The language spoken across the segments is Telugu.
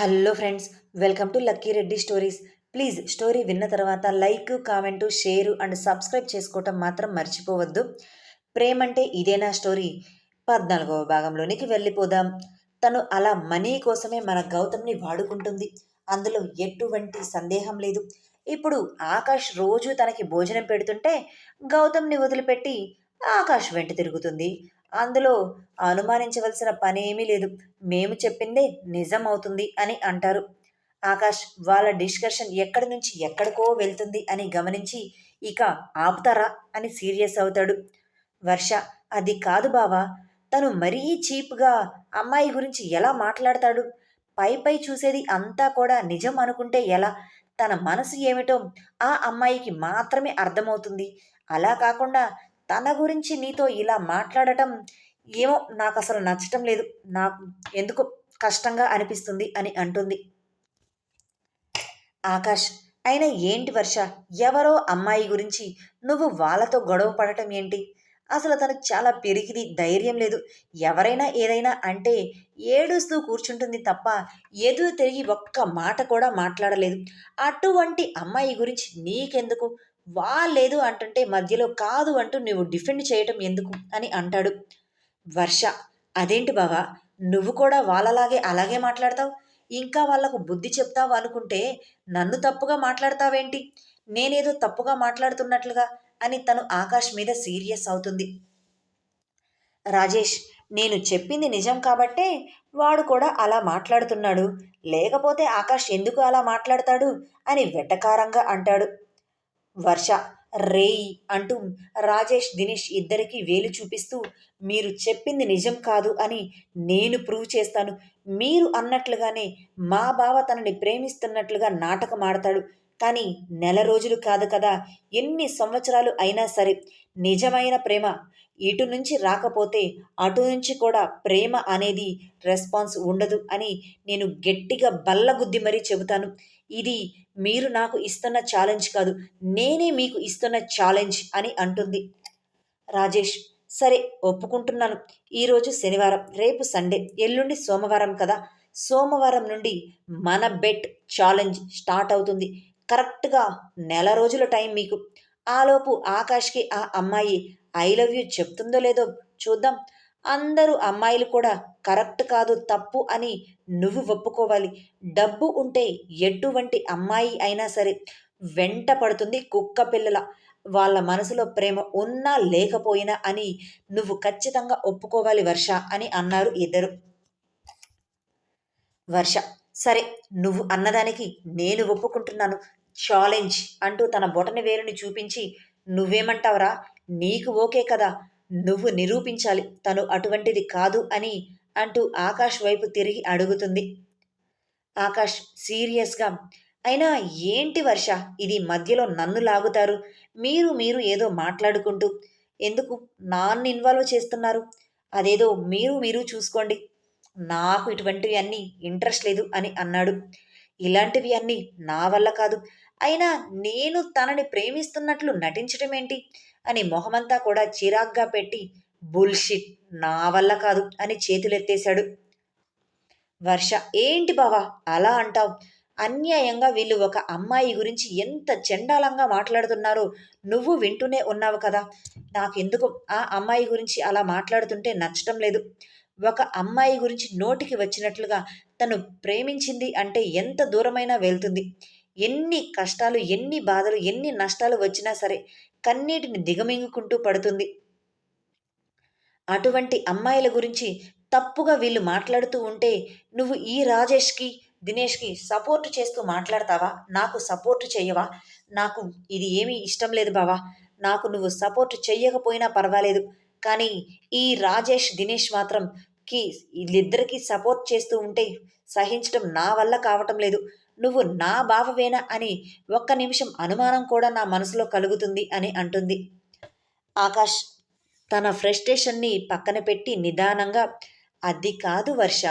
Hello friends welcome to Lucky Reddy stories. Please story విన్న తర్వాత like comment share and subscribe చేసుకోవటం మాత్రం మర్చిపోవద్దు. ప్రేమంటే ఇదేనా స్టోరీ? పద్నాలుగవ భాగంలోనికి వెళ్ళిపోదాం. తను అలా మనీ కోసమే మన గౌతమ్ని వాడుకుంటుంది. అందులో ఎటువంటి సందేహం లేదు. ఇప్పుడు ఆకాష్ రోజు తనకి భోజనం పెడుతుంటే గౌతమ్ని వదిలిపెట్టి ఆకాష్ వెంట తిరుగుతుంది. అందులో అనుమానించవలసిన పనేమీ లేదు. మేము చెప్పిందే నిజం అవుతుంది అని అంటారు. ఆకాష్ వాళ్ళ డిస్కషన్ ఎక్కడి నుంచి ఎక్కడికో వెళ్తుంది అని గమనించి ఇక ఆపుతారా అని సీరియస్ అవుతాడు. వర్ష అది కాదు బావా తను మరీ చీప్గా అమ్మాయి గురించి ఎలా మాట్లాడతాడు? పై పై చూసేది అంతా కూడా నిజం అనుకుంటే ఎలా? తన మనసు ఏమిటో ఆ అమ్మాయికి మాత్రమే అర్థమవుతుంది. అలా కాకుండా తన గురించి నీతో ఇలా మాట్లాడటం ఏమో నాకు అసలు నచ్చటం లేదు. నాకు ఎందుకు కష్టంగా అనిపిస్తుంది అని అంటుంది. ఆకాష్ అయినా ఏంటి వర్ష? ఎవరో అమ్మాయి గురించి నువ్వు వాళ్ళతో గొడవ పడటం ఏంటి? అసలు తనకు చాలా పెరిగిది ధైర్యం లేదు. ఎవరైనా ఏదైనా అంటే ఏడుస్తూ కూర్చుంటుంది తప్ప ఎదురు తిరిగి ఒక్క మాట కూడా మాట్లాడలేదు. అటువంటి అమ్మాయి గురించి నీకెందుకు? వాళ్ళేదు అంటుంటే మధ్యలో కాదు అంటూ నువ్వు డిఫెండ్ చేయటం ఎందుకు అని అంటాడు. వర్ష అదేంటి బావా? నువ్వు కూడా వాళ్ళలాగే అలాగే మాట్లాడతావు? ఇంకా వాళ్ళకు బుద్ధి చెప్తావు అనుకుంటే నన్ను తప్పుగా మాట్లాడతావేంటి? నేనేదో తప్పుగా మాట్లాడుతున్నట్లుగా అని తను ఆకాష్ మీద సీరియస్ అవుతుంది. రాజేష్ నేను చెప్పింది నిజం కాబట్టే వాడు కూడా అలా మాట్లాడుతున్నాడు. లేకపోతే ఆకాష్ ఎందుకు అలా మాట్లాడతాడు అని వెటకారంగా అంటాడు. వర్ష రేయ్ అంటూ రాజేష్ దినేష్ ఇద్దరికి వేలు చూపిస్తూ మీరు చెప్పింది నిజం కాదు అని నేను ప్రూవ్ చేస్తాను. మీరు అన్నట్లుగానే మా బావ తనని ప్రేమిస్తున్నట్లుగా నాటకం ఆడతాడు. కానీ నెల రోజులు కాదు కదా ఎన్ని సంవత్సరాలు అయినా సరే నిజమైన ప్రేమ ఇటు నుంచి రాకపోతే అటు నుంచి కూడా ప్రేమ అనేది రెస్పాన్స్ ఉండదు అని నేను గట్టిగా బల్లగుద్ది మరీ చెబుతాను. ఇది మీరు నాకు ఇస్తున్న ఛాలెంజ్ కాదు నేనే మీకు ఇస్తున్న ఛాలెంజ్ అని అంటుంది. రాజేష్ సరే ఒప్పుకుంటున్నాను. ఈరోజు శనివారం రేపు సండే ఎల్లుండి సోమవారం కదా. సోమవారం నుండి మన బెట్ ఛాలెంజ్ స్టార్ట్ అవుతుంది. కరెక్ట్గా నెల రోజుల టైం మీకు. ఆలోపు ఆకాష్కి ఆ అమ్మాయి ఐ లవ్ యూ చెప్తుందో లేదో చూద్దాం. అందరూ అమ్మాయిలు కూడా కరెక్ట్ కాదు తప్పు అని నువ్వు ఒప్పుకోవాలి. డబ్బు ఉంటే ఎటువంటి అమ్మాయి అయినా సరే వెంట పడుతుంది కుక్క పిల్లల. వాళ్ళ మనసులో ప్రేమ ఉన్నా లేకపోయినా అని నువ్వు ఖచ్చితంగా ఒప్పుకోవాలి వర్ష అని అన్నారు ఇద్దరు. వర్ష సరే నువ్వు అన్నదానికి నేను ఒప్పుకుంటున్నాను. ఛాలెంజ్ అంటూ తన బొటని వేరుని చూపించి నువ్వేమంటావరా? నీకు ఓకే కదా? నువ్వు నిరూపించాలి. తను అటువంటిది కాదు అని అంటూ ఆకాష్ వైపు తిరిగి అడుగుతుంది. ఆకాష్ సీరియస్గా అయినా ఏంటి వర్ష? ఇది మధ్యలో నన్ను లాగుతారు. మీరు మీరు ఏదో మాట్లాడుకుంటూ ఎందుకు నాన్ను ఇన్వాల్వ్ చేస్తున్నారు? అదేదో మీరు మీరు చూసుకోండి. నాకు ఇటువంటివి అన్నీ ఇంట్రెస్ట్ లేదు అని అన్నాడు. ఇలాంటివి అన్నీ నా వల్ల కాదు. అయినా నేను తనని ప్రేమిస్తున్నట్లు నటించడం ఏంటి? అని మొహమంతా కూడా చిరాగ్గా పెట్టి బుల్షిట్ నా వల్ల కాదు అని చేతులెత్తేశాడు. వర్ష ఏంటి బావా? అలా అంటావు? అన్యాయంగా వీళ్ళు ఒక అమ్మాయి గురించి ఎంత చండాలంగా మాట్లాడుతున్నారో? నువ్వు వింటూనే ఉన్నావు కదా. నాకెందుకు? ఆ అమ్మాయి గురించి అలా మాట్లాడుతుంటే నచ్చటం లేదు. ఒక అమ్మాయి గురించి నోటికి వచ్చినట్లుగా తను ప్రేమించింది అంటే ఎంత దూరమైనా వెళ్తుంది. ఎన్ని కష్టాలు ఎన్ని బాధలు ఎన్ని నష్టాలు వచ్చినా సరే కన్నీటిని దిగమింగుకుంటూ పడుతుంది. అటువంటి అమ్మాయిల గురించి తప్పుగా వీళ్ళు మాట్లాడుతూ ఉంటే నువ్వు ఈ రాజేష్కి దినేష్కి సపోర్ట్ చేస్తూ మాట్లాడతావా? నాకు సపోర్ట్ చెయ్యవా నాకు ఇది ఏమీ ఇష్టం లేదు బావా. నాకు నువ్వు సపోర్ట్ చెయ్యకపోయినా పర్వాలేదు. కానీ ఈ రాజేష్ దినేష్ మాత్రం కి వీళ్ళిద్దరికీ సపోర్ట్ చేస్తూ ఉంటే సహించడం నా వల్ల కావటం లేదు. నువ్వు నా బావవేనా అని ఒక్క నిమిషం అనుమానం కూడా నా మనసులో కలుగుతుంది అని అంటుంది. ఆకాష్ తన ఫ్రస్ట్రేషన్ని పక్కన పెట్టి నిదానంగా అది కాదు వర్ష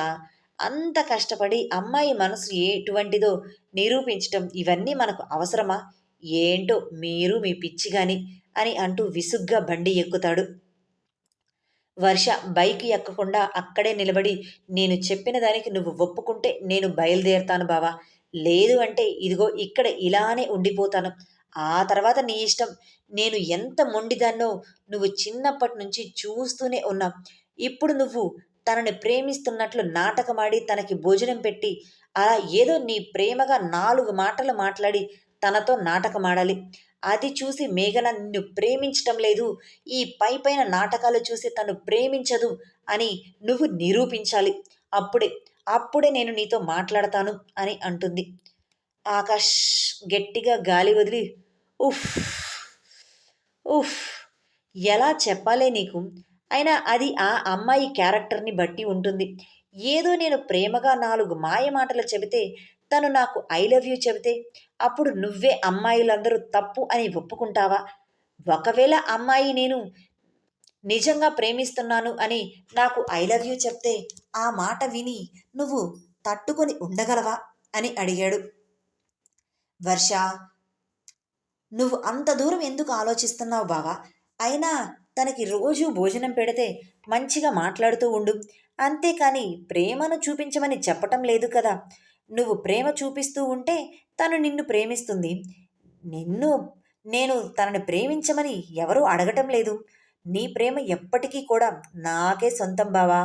అంత కష్టపడి అమ్మాయి మనసు ఎటువంటిదో నిరూపించటం ఇవన్నీ మనకు అవసరమా? ఏంటో మీరు మీ పిచ్చి గాని అని అంటూ విసుగ్గా బండి ఎక్కుతాడు. వర్ష బైక్ ఎక్కకుండా అక్కడే నిలబడి నేను చెప్పిన దానికి నువ్వు ఒప్పుకుంటే నేను బయలుదేరుతాను బావా లేదు అంటే ఇదిగో ఇక్కడ ఇలానే ఉండిపోతాను. ఆ తర్వాత నీ ఇష్టం. నేను ఎంత మొండిదాన్నో నువ్వు చిన్నప్పటి నుంచి చూస్తూనే ఉన్నావు ఇప్పుడు నువ్వు తనని ప్రేమిస్తున్నట్లు నాటకమాడి తనకి భోజనం పెట్టి అలా ఏదో నీ ప్రేమగా నాలుగు మాటలు మాట్లాడి తనతో నాటకమాడాలి. అది చూసి మేఘన నిన్ను ప్రేమించటం లేదు. ఈ పై పైన నాటకాలు చూసి తను ప్రేమించదు అని నువ్వు నిరూపించాలి. అప్పుడే అప్పుడే నేను నీతో మాట్లాడతాను అని అంటుంది. ఆకాష్ గట్టిగా గాలి వదిలి ఉఫ్ ఉఫ్ ఎలా చెప్పాలే నీకు? అయినా అది ఆ అమ్మాయి క్యారెక్టర్ని బట్టి ఉంటుంది. ఏదో నేను ప్రేమగా నాలుగు మాయ మాటలు చెబితే తను నాకు ఐ లవ్ యూ చెబితే అప్పుడు నువ్వే అమ్మాయిలందరూ తప్పు అని ఒప్పుకుంటావా? ఒకవేళ అమ్మాయి నేను నిజంగా ప్రేమిస్తున్నాను అని నాకు ఐ లవ్ యూ చెప్తే ఆ మాట విని నువ్వు తట్టుకొని ఉండగలవా అని అడిగాడు. వర్ష నువ్వు అంత దూరం ఎందుకు ఆలోచిస్తున్నావు బావా? అయినా తనకి రోజు భోజనం పెడితే మంచిగా మాట్లాడుతూ ఉండు. అంతేకాని ప్రేమను చూపించమని చెప్పటం లేదు కదా. నువ్వు ప్రేమ చూపిస్తూ ఉంటే తను నిన్ను ప్రేమిస్తుంది. నిన్ను నేను తనని ప్రేమించమని ఎవరూ అడగటం లేదు. నీ ప్రేమ ఎప్పటికీ కూడా నాకే సొంతం బావా.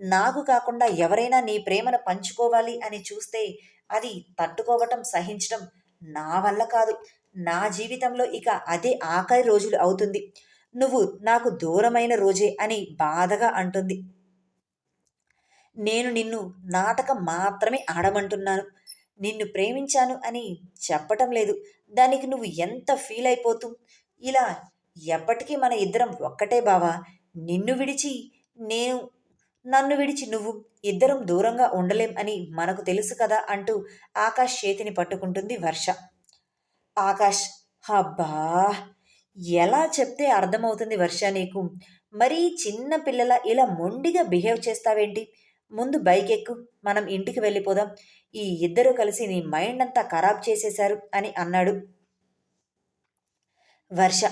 నాకు కాకుండా ఎవరైనా నీ ప్రేమను పంచుకోవాలి అని చూస్తే అది తట్టుకోవటం సహించటం నా వల్ల కాదు. నా జీవితంలో ఇక అదే ఆఖరి రోజులు అవుతుంది. నువ్వు నాకు దూరమైన రోజే అని బాధగా అంటుంది. నేను నిన్ను నాటకం మాత్రమే ఆడమంటున్నాను. నిన్ను ప్రేమించాను అని చెప్పటం లేదు. దానికి నువ్వు ఎంత ఫీల్ అయిపోతూ? ఇలా ఎప్పటికీ మన ఇద్దరం ఒక్కటే బావా. నిన్ను విడిచి నేను నన్ను విడిచి నువ్వు ఇద్దరం దూరంగా ఉండలేం అని మనకు తెలుసు కదా అంటూ ఆకాష్ చేతిని పట్టుకుంటుంది వర్ష. ఆకాష్ అబ్బా! ఎలా చెప్తే అర్థమవుతుంది వర్ష నీకు? మరీ చిన్న పిల్లల ఇలా మొండిగా బిహేవ్ చేస్తావేంటి? ముందు బైక్ ఎక్కు మనం ఇంటికి వెళ్ళిపోదాం. ఈ ఇద్దరు కలిసి నీ మైండ్ అంతా ఖరాబ్ చేసేశారు అని అన్నాడు వర్ష.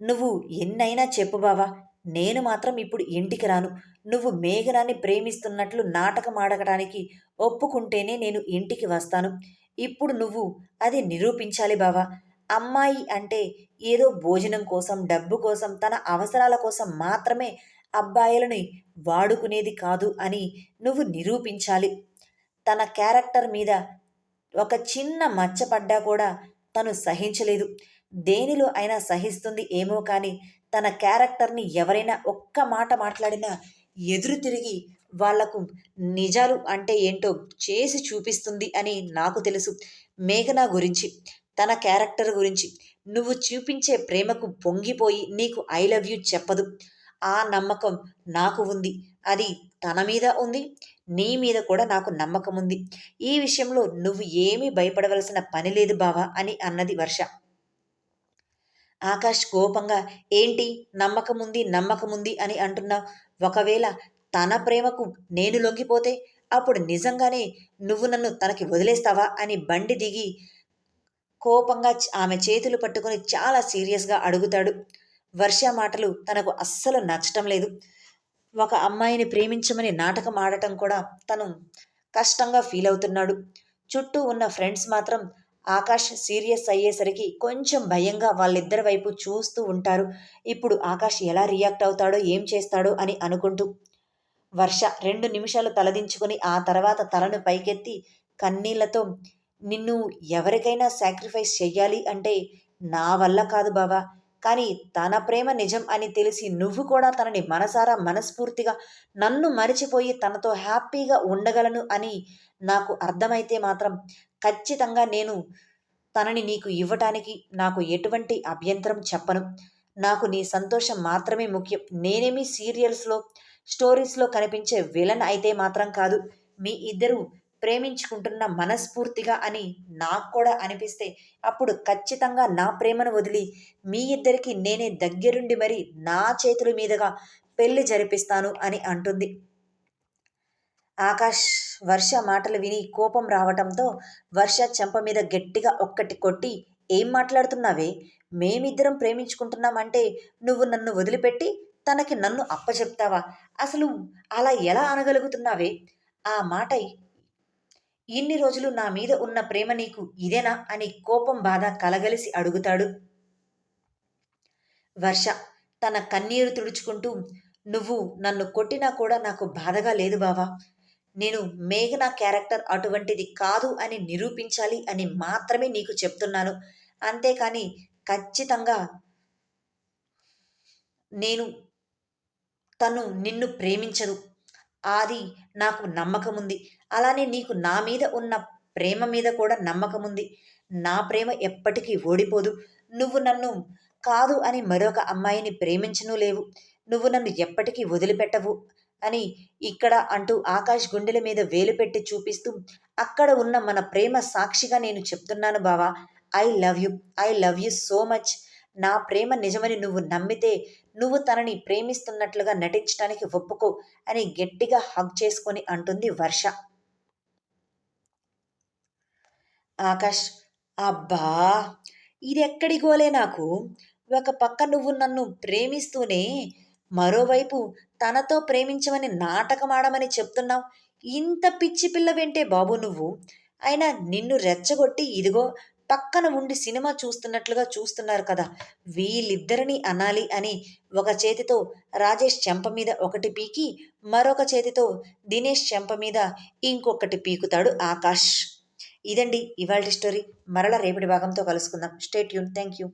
నువ్వు ఎన్నైనా చెప్పు బావా నేను మాత్రం ఇప్పుడు ఇంటికి రాను. నువ్వు మేఘనాన్ని ప్రేమిస్తున్నట్లు నాటకం ఆడగడానికి ఒప్పుకుంటేనే నేను ఇంటికి వస్తాను. ఇప్పుడు నువ్వు అది నిరూపించాలి బావా. అమ్మాయి అంటే ఏదో భోజనం కోసం డబ్బు కోసం తన అవసరాల కోసం మాత్రమే అబ్బాయిలని వాడుకునేది కాదు అని నువ్వు నిరూపించాలి. తన క్యారెక్టర్ మీద ఒక చిన్న మచ్చపడ్డా కూడా తను సహించలేదు. దేనిలో అయినా సహిస్తుంది ఏమో కానీ తన క్యారెక్టర్ని ఎవరైనా ఒక్క మాట మాట్లాడినా ఎదురు తిరిగి వాళ్ళకు నిజాలు అంటే ఏంటో చేసి చూపిస్తుంది అని నాకు తెలుసు. మేఘనా గురించి తన క్యారెక్టర్ గురించి. నువ్వు చూపించే ప్రేమకు పొంగిపోయి నీకు ఐ లవ్ యూ చెప్పదు. ఆ నమ్మకం నాకు ఉంది. అది తన మీద ఉంది. నీ మీద కూడా నాకు నమ్మకం ఉంది. ఈ విషయంలో నువ్వు ఏమీ భయపడవలసిన పని లేదు బావా అని అన్నది వర్ష. ఆకాష్ కోపంగా ఏంటి? నమ్మకముంది నమ్మకముంది అని అంటున్నావు. ఒకవేళ తన ప్రేమకు నేను లొంగిపోతే అప్పుడు నిజంగానే నువ్వు నన్ను తనకి వదిలేస్తావా? అని బండి దిగి కోపంగా ఆమె చేతులు పట్టుకొని చాలా సీరియస్గా అడుగుతాడు. వర్ష మాటలు తనకు అస్సలు నచ్చటం లేదు. ఒక అమ్మాయిని ప్రేమించమని నాటకం ఆడటం కూడా తను కష్టంగా ఫీల్ అవుతున్నాడు చుట్టూ ఉన్న ఫ్రెండ్స్ మాత్రం ఆకాష్ సీరియస్ అయ్యేసరికి కొంచెం భయంగా వాళ్ళిద్దరి వైపు చూస్తూ ఉంటారు. ఇప్పుడు ఆకాష్ ఎలా రియాక్ట్ అవుతాడో ఏం చేస్తాడో అని అనుకుంటూ వర్ష రెండు నిమిషాలు తలదించుకొని ఆ తర్వాత తలను పైకెత్తి కన్నీళ్ళతో నిన్ను ఎవరికైనా సాక్రిఫైస్ చెయ్యాలి అంటే నా వల్ల కాదు బావా కానీ తన ప్రేమ నిజం అని తెలిసి నువ్వు కూడా తనని మనసారా మనస్ఫూర్తిగా నన్ను మరిచిపోయి తనతో హ్యాపీగా ఉండగలను అని నాకు అర్థమైతే మాత్రం ఖచ్చితంగా నేను తనని నీకు ఇవ్వటానికి నాకు ఎటువంటి అభ్యంతరం చెప్పను. నాకు నీ సంతోషం మాత్రమే ముఖ్యం. నేనేమి సీరియల్స్లో స్టోరీస్లో కనిపించే విలన్ అయితే మాత్రం కాదు. మీ ఇద్దరు ప్రేమించుకుంటున్న మనస్ఫూర్తిగా అని నాకు కూడా అనిపిస్తే అప్పుడు ఖచ్చితంగా నా ప్రేమను వదిలి మీ ఇద్దరికి నేనే దగ్గరుండి మరి నా చేతుల మీదుగా పెళ్ళి జరిపిస్తాను అని అంటుంది. ఆకాష్ వర్ష మాటలు విని కోపం రావటంతో వర్ష చెంప మీద గట్టిగా ఒక్కటి కొట్టి ఏం మాట్లాడుతున్నావే? మేమిద్దరం ప్రేమించుకుంటున్నామంటే నువ్వు నన్ను వదిలిపెట్టి తనకి నన్ను అప్పచెప్తావా? అసలు అలా ఎలా అనగలుగుతున్నావే? ఆ మాట ఇన్ని రోజులు నా మీద ఉన్న ప్రేమ నీకు ఇదేనా? అని కోపం బాధ కలగలిసి అడుగుతాడు. వర్ష తన కన్నీరు తుడుచుకుంటూ నువ్వు నన్ను కొట్టినా కూడా నాకు బాధగా లేదు బావా. నేను మేఘన క్యారెక్టర్ అటువంటిది కాదు అని నిరూపించాలి అని మాత్రమే నీకు చెప్తున్నాను. అంతేకాని ఖచ్చితంగా నేను తను నిన్ను ప్రేమించదు. అది నాకు నమ్మకం ఉంది అలానే నీకు నా మీద ఉన్న ప్రేమ మీద కూడా నమ్మకం ఉంది నా ప్రేమ ఎప్పటికీ ఓడిపోదు. నువ్వు నన్ను కాదు అని మరొక అమ్మాయిని ప్రేమించను లేవు. నువ్వు నన్ను ఎప్పటికీ వదిలిపెట్టవు. అని ఇక్కడ అంటూ ఆకాష్ గుండెల మీద వేలు పెట్టి చూపిస్తూ అక్కడ ఉన్న మన ప్రేమ సాక్షిగా నేను చెప్తున్నాను బావా. I love you. I love you so much. నా ప్రేమ నిజమని నువ్వు నమ్మితే నువ్వు తనని ప్రేమిస్తున్నట్లుగా నటించడానికి ఒప్పుకో అని గట్టిగా హగ్ చేసుకొని అంటుంది వర్ష. ఆకాష్ అబ్బా! ఇది ఎక్కడి గోలే నాకు? ఒక పక్క నువ్వు నన్ను ప్రేమిస్తూనే మరోవైపు తనతో ప్రేమించమని నాటకమాడమని చెప్తున్నావు. ఇంత పిచ్చి పిల్ల వెంటే బాబు నువ్వు. అయినా నిన్ను రెచ్చగొట్టి ఇదిగో పక్కన ఉండి సినిమా చూస్తున్నట్లుగా చూస్తున్నారు కదా. వీళ్ళిద్దరిని అనాలి అని ఒక చేతితో రాజేష్ చెంప మీద ఒకటి పీకి మరొక చేతితో దినేష్ చెంప మీద ఇంకొకటి పీకుతాడు ఆకాష్. ఇదండి ఇవాళ స్టోరీ. మరల రేపటి భాగంతో కలుసుకుందాం. State Yoon. Thank you